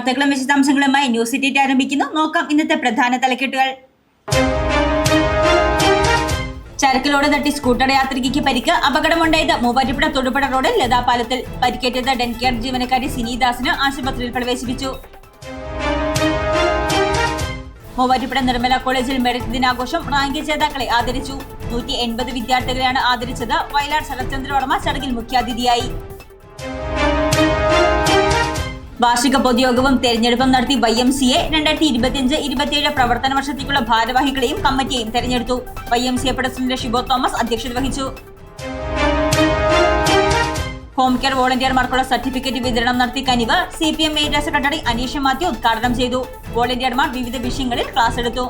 വാർത്തകളും വിശദാംശങ്ങളുമായി news city ആരംഭിക്കുന്നു. നോക്കാം ഇന്നത്തെ പ്രധാന തലക്കെട്ടുകൾ. ചരക്കിലോട് തട്ടി സ്കൂട്ടർ യാത്രികയ്ക്ക് പരിക്ക്. അപകടമുണ്ടായത് മൂവാറ്റുപുഴ തൊടുപുഴ റോഡിൽ ലതാപാലത്തിൽ. പരിക്കേറ്റത് ഡെൻകെയർ ജീവനക്കാരി സിനിദാസിന് ആശുപത്രിയിൽ പ്രവേശിപ്പിച്ചു. മൂവാറ്റുപുഴ നിർമ്മല കോളേജിൽ മെറിറ്റ് ദിനാഘോഷം റാങ്ക് ജേതാക്കളെ ആദരിച്ചു. നൂറ്റി എൺപത് വിദ്യാർത്ഥികളെയാണ് ആദരിച്ചത്. വയലാർ ശരത്ചന്ദ്രവർമ്മ ചടങ്ങിൽ മുഖ്യാതിഥിയായി. വാർഷിക പൊതുയോഗവും തെരഞ്ഞെടുപ്പും നടത്തി വൈ എം സി എ രണ്ടായിരത്തി ഇരുപത്തിയഞ്ച് ഇരുപത്തിയേഴ് പ്രവർത്തന വർഷത്തേക്കുള്ള ഭാരവാഹികളെയും കമ്മിറ്റിയെയും തെരഞ്ഞെടുത്തു. Y M C A president Shibo Thomas അധ്യക്ഷത വഹിച്ചു. ഹോം കെയർ വോളണ്ടിയർമാർക്കുള്ള സർട്ടിഫിക്കറ്റ് വിതരണം നടത്തി Kanivu C P M area secretary Aneesha Mathew ഉദ്ഘാടനം ചെയ്തു. വോളണ്ടിയർമാർ വിവിധ വിഷയങ്ങളിൽ ക്ലാസ് എടുത്തു.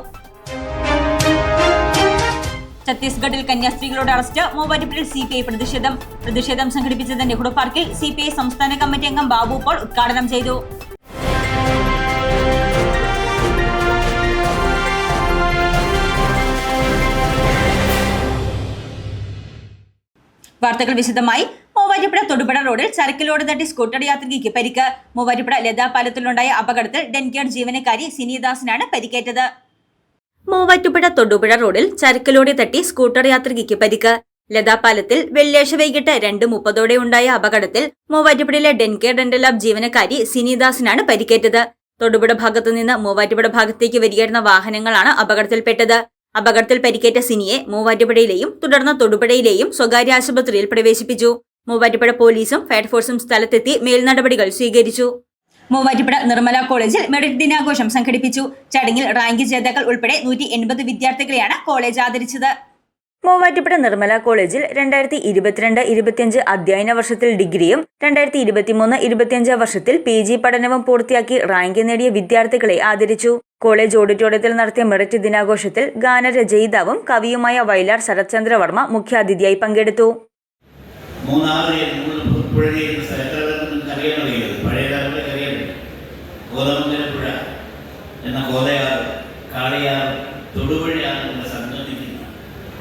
ഛത്തീസ്ഗഡിൽ കന്യാസ്ത്രീകളുടെ അറസ്റ്റ്. മൂവാറ്റുപുഴയിൽ സി പി ഐ പ്രതിഷേധം. പ്രതിഷേധം സംഘടിപ്പിച്ചത് നെഹ്റു പാർക്കിൽ സി പി ഐ സംസ്ഥാന കമ്മിറ്റി അംഗം ബാബു പോൾ ഉദ്ഘാടനം ചെയ്തു. വാർത്തകൾ വിശദമായി. മൂവാറ്റുപുഴ തൊടുപുഴ റോഡിൽ ചരക്കിലോട് തട്ടി സ്കൂട്ടർ യാത്രികയ്ക്ക് പരിക്ക്. മൂവാറ്റുപുഴ ലതാപാലത്തിലുണ്ടായ അപകടത്തിൽ ഡെൻകേഡ് ജീവനക്കാരി സിനിദാസിനാണ് പരിക്കേറ്റത്. മൂവാറ്റുപുഴ തൊടുപുഴ റോഡിൽ ചരക്കിലോടി തട്ടി സ്കൂട്ടർ യാത്രികയ്ക്ക് പരിക്ക്. ലതാപാലത്തിൽ വെള്ളിയാഴ്ച വൈകിട്ട് രണ്ട് മുപ്പതോടെ ഉണ്ടായ അപകടത്തിൽ മൂവാറ്റുപുഴയിലെ ഡെൻകെയർ ഡെന്റൽ ലാബ് ജീവനക്കാരി സിനിദാസിനാണ് പരിക്കേറ്റത്. തൊടുപുഴ ഭാഗത്തു നിന്ന് മൂവാറ്റുപുഴ ഭാഗത്തേക്ക് വരികയായിരുന്ന വാഹനങ്ങളാണ് അപകടത്തിൽപ്പെട്ടത്. അപകടത്തിൽ പരിക്കേറ്റ സിനിയെ മൂവാറ്റുപുഴയിലെയും തുടർന്ന് തൊടുപുഴയിലെയും സ്വകാര്യ ആശുപത്രിയിൽ പ്രവേശിപ്പിച്ചു. മൂവാറ്റുപുഴ പോലീസും ഫയർഫോഴ്സും സ്ഥലത്തെത്തി മേൽനടപടികൾ സ്വീകരിച്ചു. മൂവാറ്റുപുഴ നിർമ്മല കോളേജിൽ മെറിറ്റ് ദിനാഘോഷം സംഘടിപ്പിച്ചു. ചടങ്ങിൽ റാങ്ക് ജേതാക്കൾ ഉൾപ്പെടെ നൂറ്റി എൺപത് വിദ്യാർത്ഥികളെയാണ് കോളേജ് ആദരിച്ചത്. മൂവാറ്റുപുഴ നിർമ്മല കോളേജിൽ രണ്ടായിരത്തി ഇരുപത്തിരണ്ട് ഇരുപത്തിയഞ്ച് അധ്യയന വർഷത്തിൽ ഡിഗ്രിയും രണ്ടായിരത്തി ഇരുപത്തിമൂന്ന് ഇരുപത്തിയഞ്ച് വർഷത്തിൽ പി ജി പഠനവും പൂർത്തിയാക്കി റാങ്ക് നേടിയ വിദ്യാർത്ഥികളെ ആദരിച്ചു. കോളേജ് ഓഡിറ്റോറിയത്തിൽ നടത്തിയ മെറിറ്റ് ദിനാഘോഷത്തിൽ ഗാനരചയിതാവും കവിയുമായ വയലാർ ശരത്ചന്ദ്രവർമ്മ മുഖ്യാതിഥിയായി പങ്കെടുത്തു. മൂന്നാറ് മൂന്ന് പുഴ ചെയ്യുന്ന സ്ഥലങ്ങളൊക്കെ നിങ്ങൾക്ക് അറിയാൻ കഴിയുന്നത് പഴയ കാലങ്ങളിൽ അറിയാൻ എന്ന കോലയാർ കാളിയാറ് തൊടുപുഴയാറ് എന്ന സംഗമിക്കുന്ന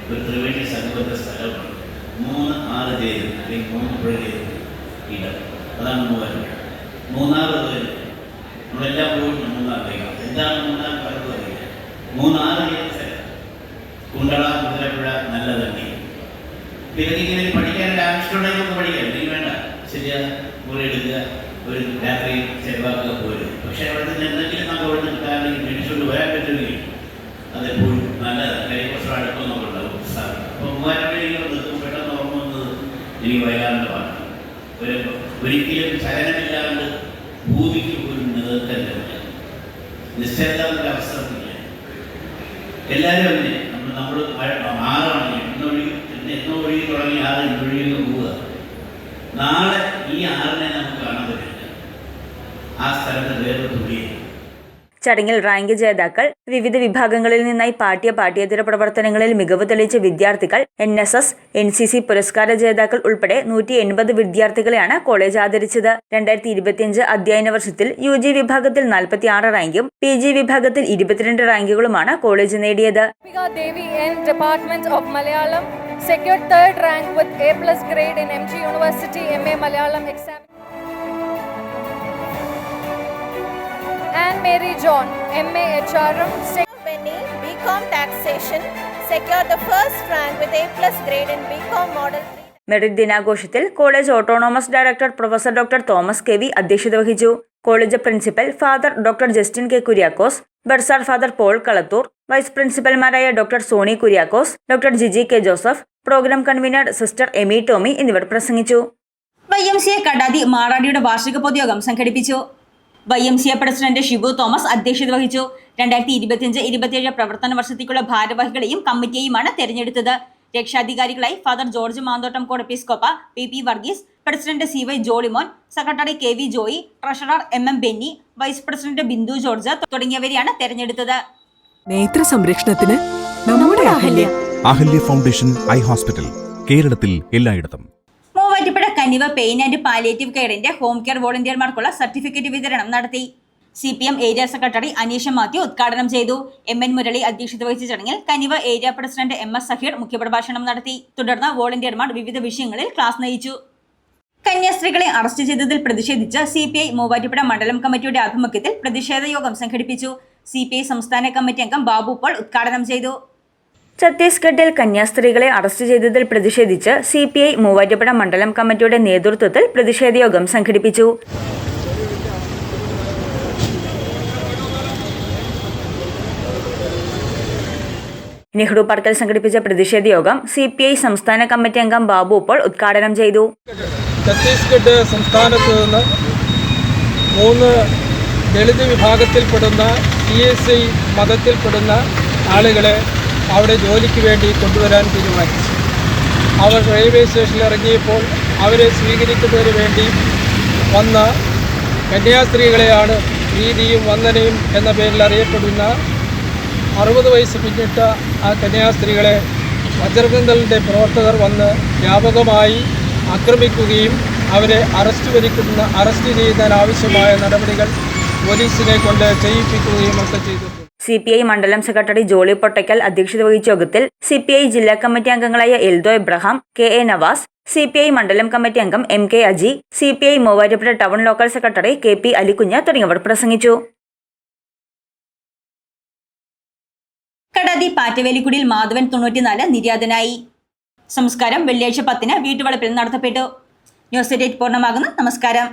ഒരു ത്രിവേണി സംഗമത്തെ സ്ഥലമാണ്. മൂന്ന് ആറ് ചേരുന്ന അല്ലെങ്കിൽ മൂന്ന് പുഴ ചേരുന്ന ഇടം. അതാണ് മൂവാറ്റുപുഴ മൂന്നാറ് പേര് നമ്മളെല്ലാം പോയിട്ട് മൂന്നാറിലേക്ക് എന്താണ് മൂന്നാർ പലതും അറിയില്ല. മൂന്നാറ് ചെയ്യുന്ന സ്ഥലം. കുണ്ടള മുതലപ്പുഴ നല്ല തന്നെ പിന്നെ ഇങ്ങനെ പഠിക്കാനൊരു ആവശ്യമുണ്ടെങ്കിൽ നമുക്ക് പഠിക്കാം. നീ വേണ്ട. ശരിയാ മുറി എടുക്കുക ഒരു രാത്രി ചെലവാക്കുക പോരും പക്ഷെ അവിടെ നിന്ന് എന്തെങ്കിലും നമുക്ക് അവിടെ നിന്ന് കിട്ടാണെങ്കിൽ മേടിച്ചുകൊണ്ട് വരാൻ പറ്റുമെങ്കിൽ അതെപ്പോഴും നല്ല കുറച്ച് അടുപ്പം നമുക്കുണ്ടാവും. അപ്പോൾ മൂവായിരം നിൽക്കും പെട്ടെന്ന് ഓർമ്മ വന്നത് എനിക്ക് വയലാറിന്റെ പാട്ടാണ് ഒരു ഒരിക്കലും ചലനമില്ലാണ്ട് ഭൂമിക്ക് നിലനിൽക്കാൻ പറ്റില്ല നിശ്ചലത അവസരമില്ല. എല്ലാവരും അങ്ങനെ. നമ്മൾ നമ്മൾ ആറാണ്. എന്നൊഴുകി ഇന്ന് എന്നോ ഒഴുകി തുടങ്ങി ആറ് ഇന്നൊഴുകി പോവുക. നാളെ ഈ ആറിനെ നമുക്ക് കാണാൻ പറ്റില്ല. ആ സ്ഥലത്ത് തുള്ളിയാണ് ചടങ്ങിൽ റാങ്ക് ജേതാക്കൾ വിവിധ വിഭാഗങ്ങളിൽ നിന്നായി പാഠ്യ പാഠ്യേതര പ്രവർത്തനങ്ങളിൽ മികവ് തെളിയിച്ച വിദ്യാർത്ഥികൾ N S S N C C പുരസ്കാര ജേതാക്കൾ ഉൾപ്പെടെ നൂറ്റി എൺപത് വിദ്യാർത്ഥികളെയാണ് കോളേജ് ആദരിച്ചത്. രണ്ടായിരത്തി ഇരുപത്തിയഞ്ച് അധ്യയന വർഷത്തിൽ യു ജി വിഭാഗത്തിൽ നാൽപ്പത്തി ആറ് റാങ്കും പി ജി വിഭാഗത്തിൽ ഇരുപത്തിരണ്ട് റാങ്കുകളുമാണ് കോളേജ് നേടിയത്. Deepika Devi in Department of Malayalam secured third rank with A plus grade in MG University MA Malayalam exam. And Mary John, MA HRM, sec- Benny, BCom Taxation, secured the first rank with A plus grade in BCom Model 3. Merit ദിനാഘോഷത്തിൽ college autonomous director professor doctor Thomas K V അധ്യക്ഷത വഹിച്ചു. College principal father doctor Justin K Kuriakose bursar father Paul Kalathoor vice പ്രിൻസിപ്പൽമാരായ doctor Soni Kuriakose doctor Jiji K Joseph program convener sister Emi Tomy എന്നിവർ പ്രസംഗിച്ചു. Y M C A Kadathi മാറാടിയുടെ വാർഷിക പൊതുയോഗം സംഘടിപ്പിച്ചു. Y M C A president Shibu Thomas അധ്യക്ഷത വഹിച്ചു. രണ്ടായിരത്തി ഇരുപത്തിയഞ്ച് ഇരുപത്തിയേഴ് പ്രവർത്തന വർഷത്തേക്കുള്ള ഭാരവാഹികളെയും കമ്മിറ്റിയെയുമാണ് തെരഞ്ഞെടുത്തത്. രക്ഷാധികാരികളായി father George Manthottam കോടപ്പീസ്കോപ്പ P P Varghese president C Y Jolymon secretary K V Joy treasurer M M Benny vice president Bindu George തുടങ്ങിയവരെയാണ് തെരഞ്ഞെടുത്തത്. നേത്ര സംരക്ഷണത്തിന് നമ്മുടെ Ahalya. Ahalya foundation eye hospital കേരളത്തിൽ എല്ലായിടത്തും. കനിവ പെയിൻ ആൻഡ് പാലിയേറ്റീവ് കെയറിന്റെ ഹോം കെയർ വോളണ്ടിയർമാർക്കുള്ള സർട്ടിഫിക്കറ്റ് വിതരണം നടത്തി. C P M area secretary Aneesha Mathew ഉദ്ഘാടനം ചെയ്തു. എം എൻ മുരളി അധ്യക്ഷത വഹിച്ച ചടങ്ങിൽ Kaniva area president M S Zaheer മുഖ്യപ്രഭാഷണം നടത്തി. തുടർന്ന് വോളണ്ടിയർമാർ വിവിധ വിഷയങ്ങളിൽ ക്ലാസ് നയിച്ചു. കന്യാസ്ത്രീകളെ അറസ്റ്റ് ചെയ്തതിൽ പ്രതിഷേധിച്ച് സി പി ഐ മൂവാറ്റുപുഴ മണ്ഡലം കമ്മിറ്റിയുടെ ആഭിമുഖ്യത്തിൽ പ്രതിഷേധ യോഗം സംഘടിപ്പിച്ചു. സി പി ഐ സംസ്ഥാന കമ്മിറ്റി അംഗം ബാബു പോൾ ഉദ്ഘാടനം ചെയ്തു. ഛത്തീസ്ഗഡിൽ കന്യാസ്ത്രീകളെ അറസ്റ്റ് ചെയ്തതിൽ പ്രതിഷേധിച്ച് സി പി ഐ മൂവാറ്റുപുഴ മണ്ഡലം കമ്മിറ്റിയുടെ നേതൃത്വത്തിൽ പ്രതിഷേധ യോഗം സംഘടിപ്പിച്ചു. നെഹ്റു പാർക്കിൽ സംഘടിപ്പിച്ച പ്രതിഷേധ യോഗം സി പി ഐ സംസ്ഥാന കമ്മിറ്റി അംഗം ബാബു ഇപ്പോൾ ഉദ്ഘാടനം ചെയ്തു. ഛത്തീസ്ഗഡ് സംസ്ഥാനത്ത് നിന്ന് മൂന്ന് ദളിത് വിഭാഗത്തിൽപ്പെടുന്ന സി എസ് ഐ മതത്തിൽപ്പെടുന്ന ആളുകളെ അവിടെ ജോലിക്ക് വേണ്ടി കൊണ്ടുവരാൻ തീരുമാനിച്ചു. അവർ റെയിൽവേ സ്റ്റേഷനിൽ ഇറങ്ങിയപ്പോൾ അവരെ സ്വീകരിക്കുന്നതിന് വേണ്ടി വന്ന കന്യാസ്ത്രീകളെയാണ് പ്രീതിയും വന്ദനയും എന്ന പേരിൽ അറിയപ്പെടുന്ന അറുപത് വയസ്സ് പിന്നിട്ട ആ കന്യാസ്ത്രീകളെ വജ്രകന്തലിന്റെ പ്രവർത്തകർ വന്ന് വ്യാപകമായി ആക്രമിക്കുകയും അവരെ അറസ്റ്റ് വരിക്കുന്ന അറസ്റ്റ് ചെയ്യുന്നതിനാവശ്യമായ നടപടികൾ പോലീസിനെ കൊണ്ട് ചെയ്യിപ്പിക്കുകയും ഒക്കെ ചെയ്തിട്ടുണ്ട് സി പി ഐ മണ്ഡലം സെക്രട്ടറി ജോളി പൊട്ടയ്ക്കൽ അധ്യക്ഷത വഹിച്ച യോഗത്തിൽ സി പി ഐ ജില്ലാ കമ്മിറ്റി അംഗങ്ങളായ Eldo Abraham K A Navas C P I മണ്ഡലം കമ്മിറ്റി അംഗം M K Aji C P I Muvattupuzha town local secretary K P Alikunju തുടങ്ങിയവർ പ്രസംഗിച്ചു. കടാതി പാറ്റവേലിക്കുടിയിൽ മാധവൻ തൊണ്ണൂറ്റിനാല് നിര്യാതനായി. സംസ്കാരം വെള്ളിയാഴ്ച പത്തിന് വീട്ടുവളപ്പിൽ നടത്തപ്പെട്ടു. ന്യൂസ് ഡേറ്റ് പൂർണമാകുന്നു. നമസ്കാരം.